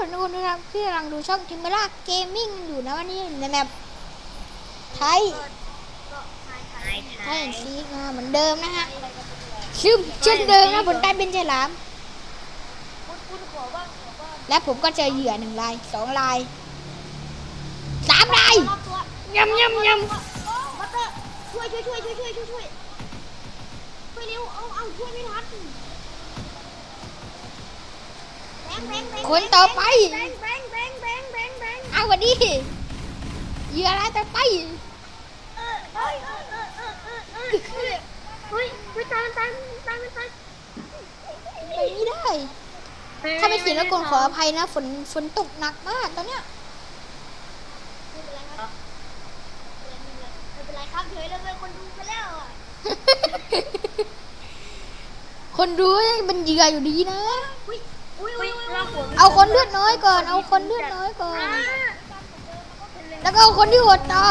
วัสดีทุกคนนะครับที่กำลังดูช่องทิมเบล่าเกมมิ่งอยู่นะวันนี้ในแมปไทยไทยเห็นซีนาเหมือนเดิมนะฮะชื่อเช่นเดิมนะผมได้เป็นฉลาม และผมก็เจอเหยื่อหนึ่งลายสองลายสามลายยำยำยำช่วยช่วยช่วยช่วยช่วยช่วยช่วยเร็วเอาเอาช่วยไม่ทัน ค์แบงค์แบงค์คนต่อไปแบงค์แบงค์แบงค์แบงค์แบงค์แบงค์เอาวันนี้เหยื่อรายต่อไป เออเอ้ยเออเออเออเออเออเฮ้ยเฮ้ยเฮ้ยตายตายตายตายไปไม่ได้ ถ้าไม่เขียนแล้วกลขออภัยนะ ฝน ฝนตกหนักมากตอนเนี้ย ไม่เป็นไรครับไม่เป็นไรครับเฉยเลยคนดูไปแล้วอะคนดูยังเป็นเหยื่ออยู่ดีนะ อุ้ยอุ้ยอุ้ย เอาคนเลือดน้อยก่อน เอาคนเลือดน้อยก่อน แล้วก็เอาคนที่หดต่อ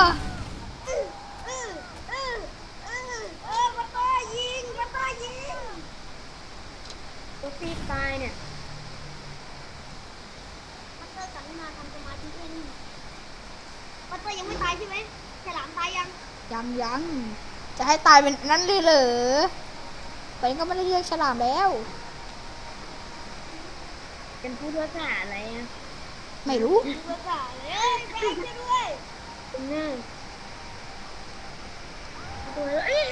มาต่อยิงมาต่อยิงตัวฟีตายเนี่ยมาเตอร์กลับมาทำสมาธิเล่นนี่มาเตอร์ยังไม่ตายใช่ไหมฉลามตายยัง ยังยัง จะให้ตายเป็นนั้นเลยเหรอตอนนี้ก็ไม่ได้เรียกฉลามแล้ว เป็นผู้ภาษาอะไรอะไม่รู้ดูภาษาเลยเอ้ยไปช่วยด้วยเป็นเนอร์ตัวเอ้ย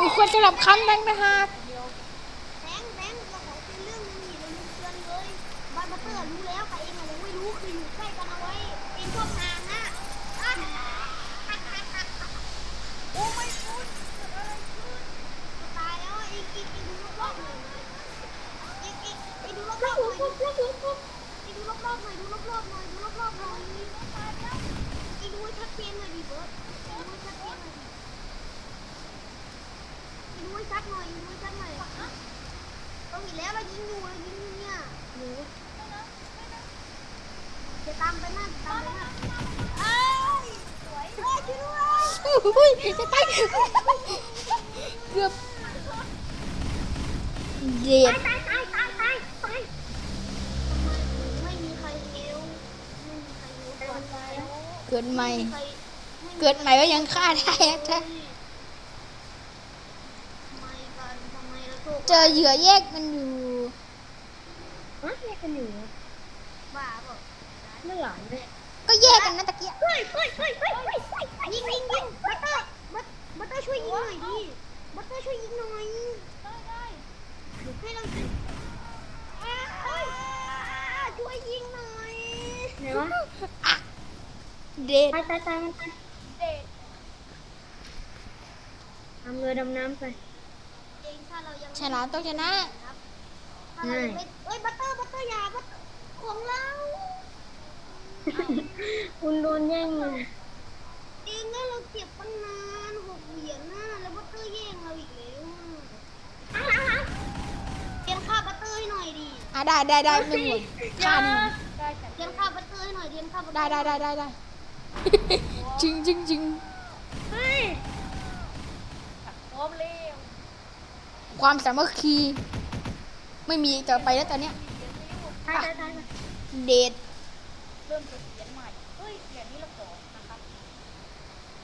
มีคนฉลามคำดังนะฮะแบงค์แบงค์เราขอคุยเรื่องนึงนี่เราลืมเตือนเลยบ้านมาเตอร์รู้แล้วแต่เองอะยังไม่รู้คืออยู่ใกล้กันเอาไว้เองชอบห่างอะอะโอ้ไม่คุณเกิดอะไรขึ้นตายแล้วอะเองเองเองดูรอบๆหน่อยเองเองเองดูรอบๆหน่อยดูรอบๆหน่อยดูรอบๆหน่อยดูรอบๆหน่อยดูรอบๆหน่อยตายแล้วเองดูให้ชัดเจนหน่อยดิเบิร์ดดูให้ชัดเจนหน่อยดิเองดูให้ชัดหน่อยดูให้ชัดหน่อยต้องเห็นแล้วเรายิงอยู่เรายิงอยู่เนี่ยหนูจะตามไปหน้าตามไปหน้าเอ้ยสวยเอ้ยช่วยด้วย อุ้ยจะตายเกือบเด็ดตายตายตายตายตายไม่มีใครเอวไม่มีใครเก่อนแล้วเกิดใหม่ ใครเกิดใหม่ก็ยังฆ่าได้นะจ๊ะทำไมกันทำไมเราโชคเจอเหยื่อแยกมันอยู่ ฮะแยกกันอยู่บ้าเปล่า ไม่หลอนเลย แยกกันนะตะเกียบเฮ้ยเฮ้ยเฮ้ยเฮ้ยเฮ้ยยิงยิงยิงบัตเตอร์บัตบัตเตอร์ช่วยยิงหน่อยดิบัตเตอร์ช่วยยิงหน่อยได้ได้ให้เรายิงอ่าเฮ้ยช่วยยิงหน่อยไหนวะเด็ดตายตายตายมันตายเด็กทำเรือดำน้ำไปเองถ้าเรายังฉลามต้องชนะครับถ้าเรายังไม่เอ้ยบัตเตอร์บัตเตอร์อย่าบัตเตอร์ของเรา คุณโดนแย่งเลยเองเนี่ยเราเก็บตั้งนานหกเหรียญน่ะแล้วบัตเตอร์แย่งเราอีกแล้วอะเรียนค่าบัตเตอร์ให้หน่อยดิอะได้ได้ได้หนึ่งหมดฆ่าหนึ่งเรียนค่าบัตเตอร์ให้หน่อยเรียนค่าบัตเตอได้ร์ได้ได้ได้ได้ จริงจริงจริงเฮ้ยพร้อมเร็วความสามัคคี ไม่มีต่อไปแล้วตอนเนี้ย ตายตายตายเด็ดเริ่มจาก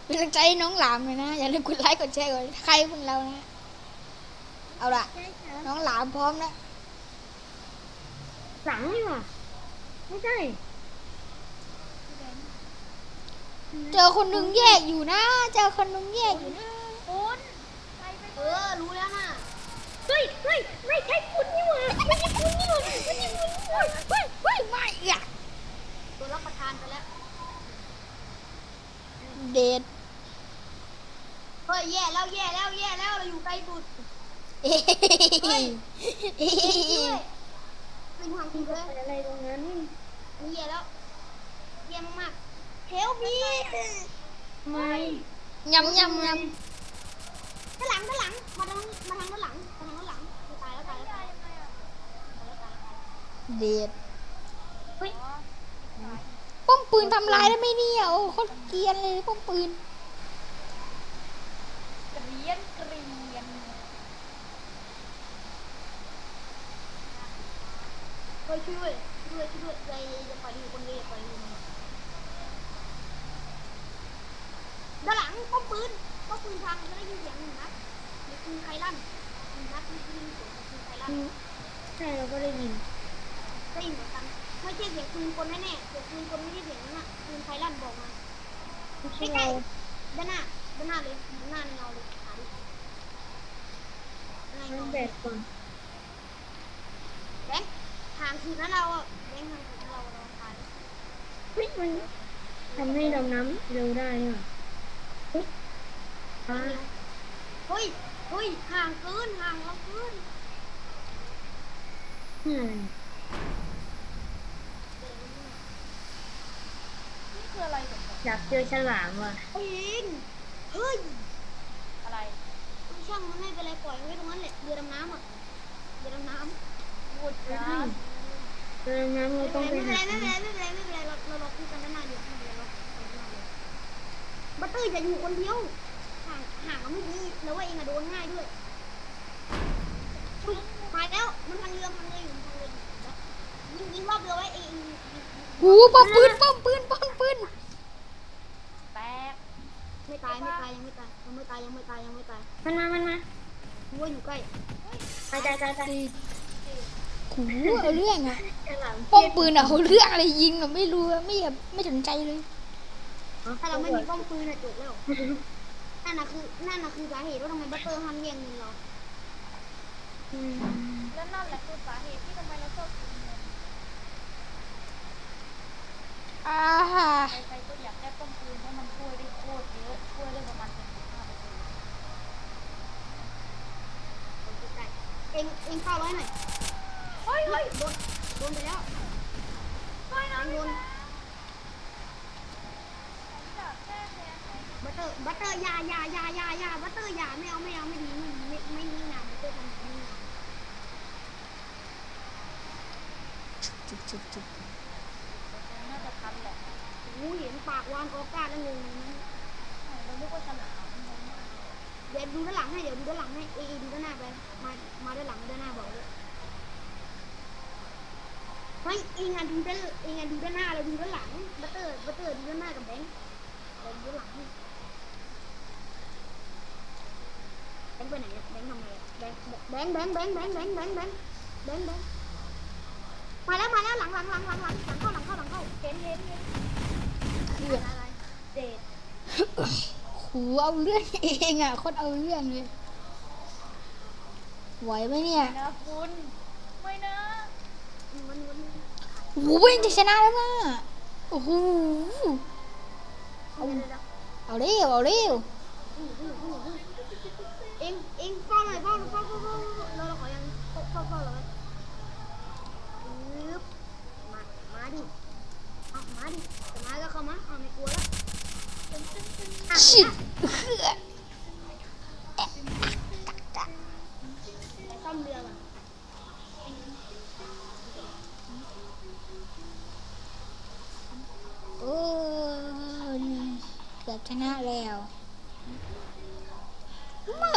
เป็นกำลังใจให้น้องหลามเลยนะ อย่าลืมกดไลค์กดแชร์กดใครพวกเรานะ เอาละใช่ค่ะน้องหลามพร้อมแล้วหลังนี่หว่าไม่ใช่เจอคนหนึงแยกอยู่นะ เจอคนหนึงแยกอยู่นะ คุณใครไปเออ รู้แล้วน่ะ เฮ้ยเฮ้ยไม่ใช่คุณนี่หว่าไม่ใช่คุณนี่หว่าไม่ใช่คุณนี่หว่า เฮ้ยเฮ้ยไม่อะ ตัวรับประทานไปแล้ว เด็ด เฮ้ย แย่แล้ว แย่แล้ว แย่แล้ว เราอยู่ไกลสุด เอ้ยเอ้ยเป็นห่วงคุณเลยอะไรตรงนั้นนี่ยแล้วแย่มากเฮลมีไม่ยำยำยำด้านหลังด้านหลัง มาทางมาทางด้านหลังมาทางด้านหลังตายแล้วตายแล้วตายแล้วเด็ดเฮ้ยป้อมปืนทำลายได้ไหมเนี่ยโอ้โคตรเกรียนเลยป้อมปืน เกรียนเกรี ยนเฮ้ยช่วยด้วยช่วยด้วยช่วยด้วยอย่าอย่าปล่อยอยู่คนเดียวอย่าปล่อยอยู่ด้านหลังป้อมปืนป้อมปืนพังจะได้ยินเสียงหนึ่งนัดมีปืนใครลั่นหนึ่งนัดมีปืนเสียงปืนใครลั่นใช่เราก็ได้ยินได้ยินเหมือนกันไม่ใช่เสียงปืนคนแน่ๆเสียงปืนคนไม่ใช่เสียงนั้นน่ะปืนใครลั่นบอกมาไม่ใกใช่ล้ๆด้านหน้าด้านหน้าเลยด้านหน้าเงาเลยหาดิด้านแบกก่อนแบงค์ หางคืนนั้นเราอะแบงค์ห่างคืนนั้นเราเราตายเฮ้ยมันทำให้ดำน้ำเร็วได้เนี่ยเฮ้ยอ่าเฮ้ยเฮ้ยห่างเกินห่างเราเกินอืมนี่คืออะไรกันอยากเจอฉลามว่ะเองเฮ้ยอะไรช่างมันไม่เป็นไรปล่อยไว้ตรงนั้นแหละเรือดำน้ำอะเรือดำน้ำ พูด เฮ้ นะ ยเจอน้ำ เราไม่เป็นไรไม่เป็นไรไม่เป็นไรไม่เป็นไรเราเราเราคุยกันด้านหน้าเดียวไม่เป็นไรเราคุยกันด้านหน้าเดียวบัตเตอร์อย่าอยู่คนเดียวห่างห่างกันไม่ดีแล้วว่าเองอะโดนง่ายด้วยชุบมาแล้วมันพันเรือพันเรืออยู่พันเรืออยู่ยิงยิงรอบเรือไว้เองหูป้อมปืนป้อมปืนป้อมปืนแตกไม่ตายไม่ตายยังไม่ตายยังไม่ตายยังไม่ตายยังไม่ตายมันมามันมาว่าอยู่ใกล้ตาตายตายตาย หูเอาเรื่องอะฉลามป้อมปืนอะเอาเรื่องอะไรยิงอะไม่รู้อะไม่แบบไม่สนใจเลย ถ้าเราไม่มีป้อมปืนอะจบแล้วนั่นน่ะคือนั่นน่ะคือสาเหตุว่าทำไมบัตเตอร์ห้ามแย่งเงินเราอืมและนั่นแหละคือสาเหตุที่ทำไมเราชอบกินเงินอ่าใครๆก็อยากได้ป้อมปืนเพราะมันช่วยได้โคตรเยอะช่วยได้ประมาณเป็นสิบห้าเปอร์เซ็นต์เองเองเข้าไว้หน่อย เฮ้ยโดนโดนไปแล้วไม่นะโดนบัตเตอร์บัตเตอร์ยายายายายาบัตเตอร์ยาไม่เอาไม่เอาไม่ดีไม่ไม่ไม่ไม่งามบัตเตอร์ทำไม่งามจุบจุบจุบน่าจะทันแหละโอ้ยเห็นปากวางกอกาแล้วงงเราเรียกว่าฉลามเดี๋ยวดูด้านหลังให้เดี๋ยวดูด้านหลังให้เอเอดูด้านหน้าไปมามาด้านหลังด้านหน้าบอกเลยไม่ เองอะดูด้านเองอะดูด้านหน้าเราดูด้านหลังบัตเตอร์บัตเตอร์ดูด้านหน้ากับแบงค์เดี๋ยวดูด้านหลังให้แบงค์ไปไหนอะแบงค์ทำไงอะแบงค์แบงค์แบงค์แบงค์แบงค์แบงค์แบงค์แบงค์แบงค์แบงค์มาแล้วมาแล้วหลังหลังหลังหลังหลังหลังเข้าหลังเข้าหลังเข้าเห็นเห็นเห็นเรื่องอะไรเดทหูเอาเรื่องเองอะโคนเอาเรื่องเลยไหวไหมเนี่ยนะคุณไม่นะมันมัน หูเว้ยจะชนะแล้วนะโอ้โหเอาเดี๋ยวเดี๋ยวเอาเร็วเอาเร็วเองเองเฝ้าหน่อยเฝ้าเฝ้าเฝ้าเฝ้าเราเราขอยังเฝ้าเฝ้าเฝ้าเลยปึ๊บมามาดิเอามาดิจะมาก็เข้ามาเอาไม่กลัวแล้วอะชิด ไม่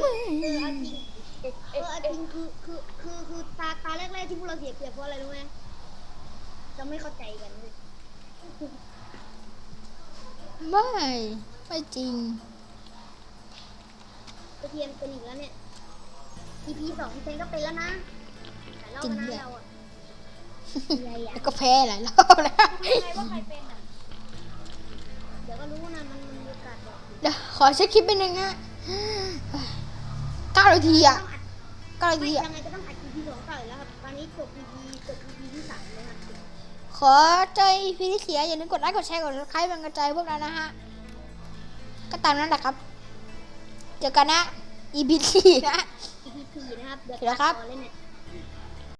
ไม่เออเอาจริงเออเอาจริงคือคือคือคือตาตาแรกๆที่พวกเราเสียเปรียบเพราะอะไรรู้ไหมจะไม่เข้าใจกันเลยไม่ไม่จริงกระเทียมเป็นอีกแล้วเนี่ย EP สองเซนก็เป็นแล้วนะแต่เรานะเราอะใหญ่อะแล้วก็แพ้หลายรอบแล้ว ใครว่าใครเป็นอะเดี๋ยวก็ รู้นะมันมันมีโอกาสบอกอยู่เดี๋ยวขอเช็คคลิปไปหนึ่งฮะเก้านาทีอะต้องอัดเก้านาไม่ทีอะยังไงก็ต้องอัด EP สองต่ออยู่แล้วครับตอนนี้จบ EP จบ EP ที่สามแล้วครับขอใจพีที่เสียอย่าลืมกดไลค์กดแชร์กดไลค์เป็นกำลังใจพวกเรานะฮะก็ตามนั้นแหละครับ เจอกันนะ EP สี่นะ EP สี่นะครับเดี๋ยวเดี๋ยวครับ